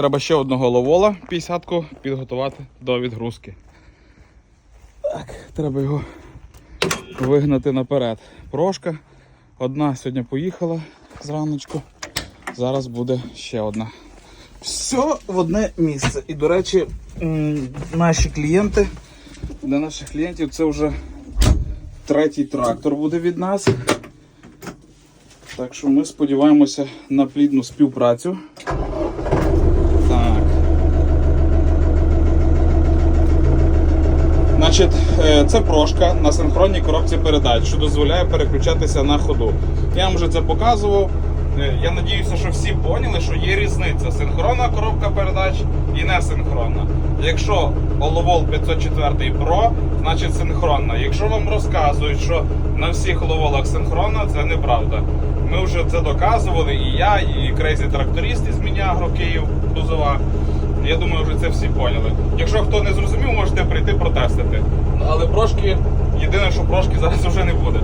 треба ще одного ловола 50-ку підготувати до відгрузки. Так, треба його вигнати наперед. Прошка. Одна сьогодні поїхала зраночку. Зараз буде ще одна. Все в одне місце. І, до речі, наші клієнти, для наших клієнтів це вже третій трактор буде від нас. Так що ми сподіваємося на плідну співпрацю. Значить, е, це прошка на синхронній коробці передач, що дозволяє переключатися на ходу. Я вам вже це показував. Е, Я надіюся, що всі поняли, що є різниця. Синхронна коробка передач і несинхронна. Якщо Оловол 504 Pro, значить синхронна. Якщо вам розказують, що на всіх ловолах синхронна, це неправда. Ми вже це доказували, і я, і Crazy тракторист із Мінягро Київ Бузова. Я думаю, вже це всі поняли. Якщо хто не зрозумів, можете. Ну, Але прошки, єдине, що прошки зараз вже не буде.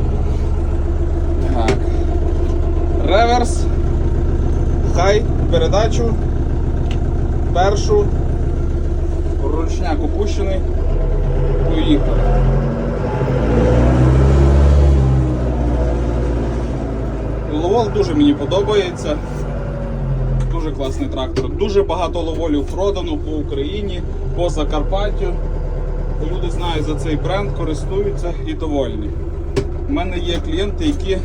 Так. Реверс. Хай передачу. Першу. Ручняк опущений. Поїхали. Ловол дуже мені подобається. Дуже класний трактор. Дуже багато ловолів продано по Україні, по Закарпаттю. Люди знають за цей бренд, користуються і довольні. У мене є клієнти, які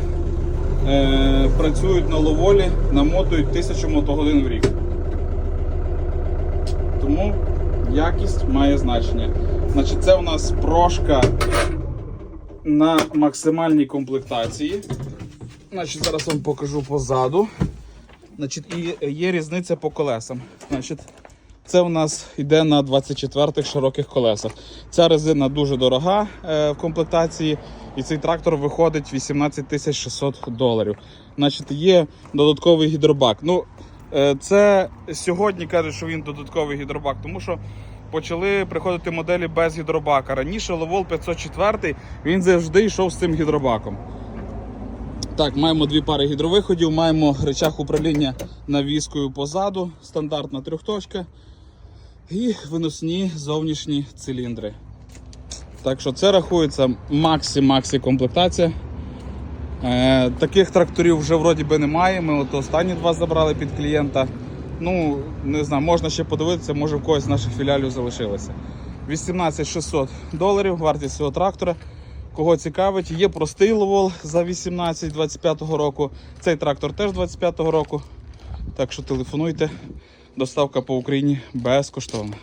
е, працюють на ловолі, намотують тисячу мотогодин в рік. Тому якість має значення. Значить, це у нас прошка на максимальній комплектації. Значить, зараз вам покажу позаду. Значить, і є різниця по колесам. Значить, це у нас йде на 24-х широких колесах. Ця резина дуже дорога е, в комплектації, і цей трактор виходить 18 600 доларів. Значить, є додатковий гідробак. Ну, е, це сьогодні кажуть, що він додатковий гідробак, тому що почали приходити моделі без гідробака. Раніше Ловол 504 він завжди йшов з цим гідробаком. Так, маємо дві пари гідровиходів, маємо речах управління навіскою позаду, стандартна трьохточка. І виносні зовнішні циліндри. Так що це рахується максі-максі комплектація. Е, таких тракторів вже вроді би немає. Ми от останні два забрали під клієнта. Ну, не знаю, можна ще подивитися, може в когось з наших філіалів залишилося. 18 600 доларів вартість цього трактора. Кого цікавить, є простий ловол за 18 25 року. Цей трактор теж 25 року. Так що телефонуйте. Доставка по Україні безкоштовна.